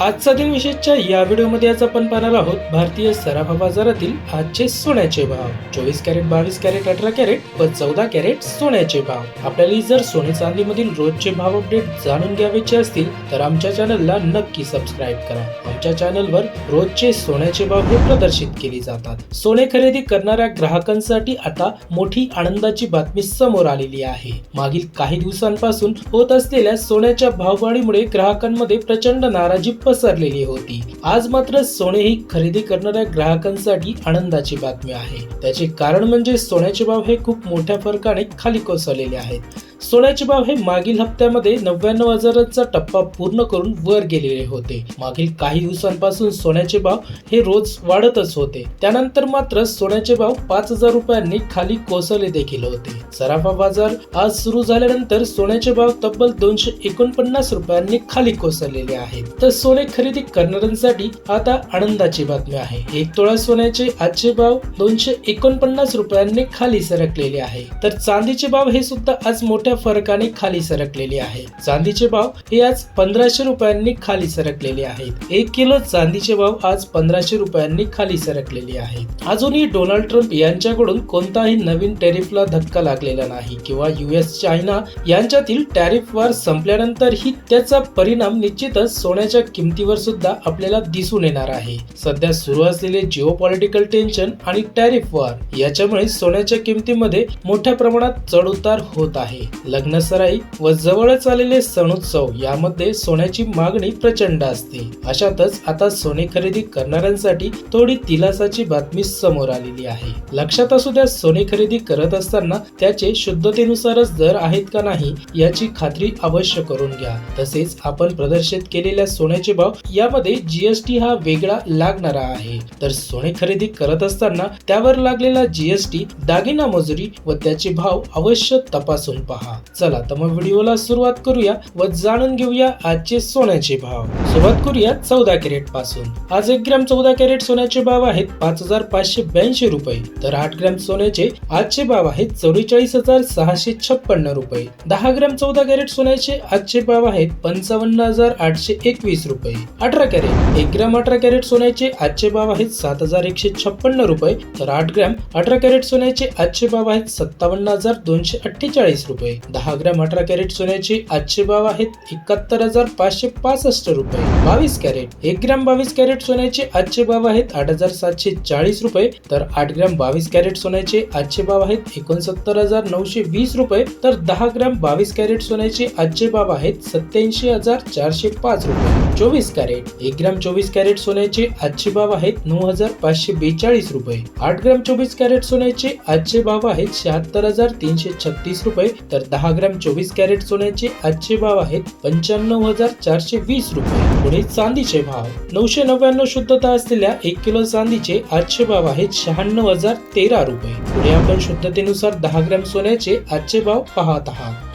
आजचा दिन विशेषच्या या व्हिडिओमध्ये आज आपण पाहणार आहोत भारतीय सराफा बाजारातील आजचे सोन्याचे भाव. चोवीस कॅरेट बावीस कॅरेट अठरा कॅरेट व चौदा कॅरेट सोन्याचे भाव. आपल्याला जर सोने चांदी मधील रोजचे भाव अपडेट जाणून घ्यावेचे असतील तर आमच्या चॅनलला नक्की सबस्क्राईब करा. आमच्या चॅनलवर रोजचे सोन्याचे भाव हे प्रदर्शित केले जातात. सोने खरेदी करणाऱ्या ग्राहकांसाठी आता मोठी आनंदाची बातमी समोर आलेली आहे. मागील काही दिवसांपासून होत असलेल्या सोन्याच्या भाववाढीमुळे ग्राहकांमध्ये प्रचंड नाराजी पसरलेली होती. आज मात्र सोने ही खरेदी करणाऱ्या ग्राहकांसाठी आनंदाची बातमी आहे. त्याचे कारण म्हणजे सोन्याचे भाव हे खूप मोठ्या फरकाने खाली कोसळलेले आहेत. सोन्याचे भाव हे मागील हप्त्यामध्ये नव्याण्णव हजारांचा टप्पा पूर्ण करून वर गेलेले होते. मागील काही दिवसांपासून सोन्याचे भाव हे रोज वाढतच होते. त्यानंतर मात्र सोन्याचे भाव पाच हजार रुपयांनी खाली कोसळले देखील होते. सराफा बाजार आज सुरू झाल्यानंतर सोन्याचे भाव तब्बल दोनशे एकोणपन्नास रुपयांनी खाली कोसळलेले आहेत. तर सोने खरेदी करणाऱ्यांसाठी आता आनंदाची बातमी आहे. एक तोळा सोन्याचे आजचे भाव दोनशे एकोणपन्नास रुपयांनी खाली सरकलेले आहे. तर चांदीचे भाव हे सुद्धा आज मोठ्या फरकाने खाली सरकलेले आहे. चांदीचे भाव हे आज पंधराशे रुपयांनी खाली सरकलेले आहेत. एक किलो चांदीचे भाव आज पंधराशे रुपयांनी खाली सरकलेले आहेत. अजूनही डोनाल्ड ट्रम्प यांच्याकडून कोणताही नवीन टॅरिफला धक्का लागलेला नाही किंवा युएस चायना यांच्यातील टॅरिफ वार संपल्यानंतरही त्याचा परिणाम निश्चितच सोन्याच्या किमतीवर सुद्धा आपल्याला दिसून येणार आहे. सध्या सुरू असलेले जिओ पॉलिटिकल टेन्शन आणि टॅरिफ वार याच्यामुळे सोन्याच्या किमतीमध्ये मोठ्या प्रमाणात चढउतार होत आहे. लग्नसराई व जवळच आलेले सणोत्सव यामध्ये सोन्याची मागणी प्रचंड असते. अशातच आता सोने खरेदी करणाऱ्यांसाठी थोडी दिलासाची बातमी समोर आलेली आहे. लक्षात असू द्या सोने खरेदी करत असताना त्याचे शुद्धतेनुसारच दर आहेत का नाही याची खात्री अवश्य करून घ्या. तसेच आपण प्रदर्शित केलेल्या सोन्याचे भाव यामध्ये जीएसटी हा वेगळा लागणारा आहे. तर सोने खरेदी करत असताना त्यावर लागलेला जीएसटी दागिना मजुरी व त्याचे भाव अवश्य तपासून पहा. चला तर मग व्हिडिओला सुरुवात करूया व जाणून घेऊया आजचे सोन्याचे भाव. सुरुवात करूया चौदा कॅरेटपासून. आज एक ग्रॅम चौदा कॅरेट सोन्याचे भाव आहेत पाच हजार पाचशे ब्याऐंशी रुपये. तर आठ ग्रॅम सोन्याचे आजचे भाव आहेत चौवेचाळीस हजार सहाशे छप्पन्न रुपये. दहा ग्रॅम चौदा कॅरेट सोन्याचे आजचे भाव आहेत पंचावन्न हजार आठशे एकवीस रुपये. अठरा कॅरेट एक ग्रॅम अठरा कॅरेट सोन्याचे आजचे भाव आहेत सात हजार एकशे छप्पन्न रुपये. तर आठ ग्रॅम अठरा कॅरेट सोन्याचे आजचे भाव आहेत सत्तावन्न हजार दोनशे अठ्ठेचाळीस रुपये. दहा ग्रॅम अठरा कॅरेट सोन्याचे आजचे भाव आहेत एकाहत्तर हजार पाचशे पासष्ट रुपये. बावीस कॅरेट एक ग्रॅम बावीस कॅरेट सोन्याचे आजचे भाव आहेत आठ हजार सातशे चाळीस रुपये. तर आठ ग्रॅम बावीस कॅरेट सोन्याचे आजचे भाव आहेत एकोणसत्तर हजार नऊशे वीस रुपये. तर दहा ग्रॅम बावीस कॅरेट सोन्याचे आजचे भाव आहेत सत्याऐंशी हजार चारशे पाच रुपये. चोवीस कॅरेट एक ग्रॅम चोवीस कॅरेट सोन्याचे आजचे भाव आहेत नऊ हजार पाचशे बेचाळीस रुपये. आठ ग्रॅम चोवीस कॅरेट सोन्याचे आजचे भाव आहेत शहात्तर हजार तीनशे छत्तीस रुपये. तर दहा ग्रॅम चोवीस कॅरेट सोन्याचे आजचे भाव आहेत पंच्याण्णव हजार चारशे वीस रुपये. पुढे चांदीचे भाव. नऊशे नव्याण्णव शुद्धता असलेल्या एक किलो चांदीचे आजचे भाव आहेत शहाण्णव हजार तेरा रुपये. पुढे आपण शुद्धतेनुसार दहा ग्रॅम सोन्याचे आजचे भाव पाहत आहात.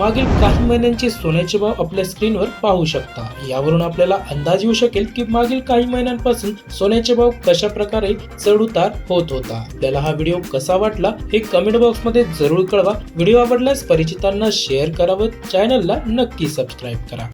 मागील काही महिन्यांचे सोन्याचे भाव आपल्या स्क्रीनवर पाहू शकता. यावरून आपल्याला अंदाज येऊ शकेल की मागील काही महिन्यांपासून सोन्याचे भाव कशा प्रकारे चढउतार होत होता. आपल्याला हा व्हिडिओ कसा वाटला हे कमेंट बॉक्समध्ये जरूर कळवा. व्हिडिओ आवडल्यास परिचितांना शेअर करा व चॅनलला नक्की सबस्क्राईब करा.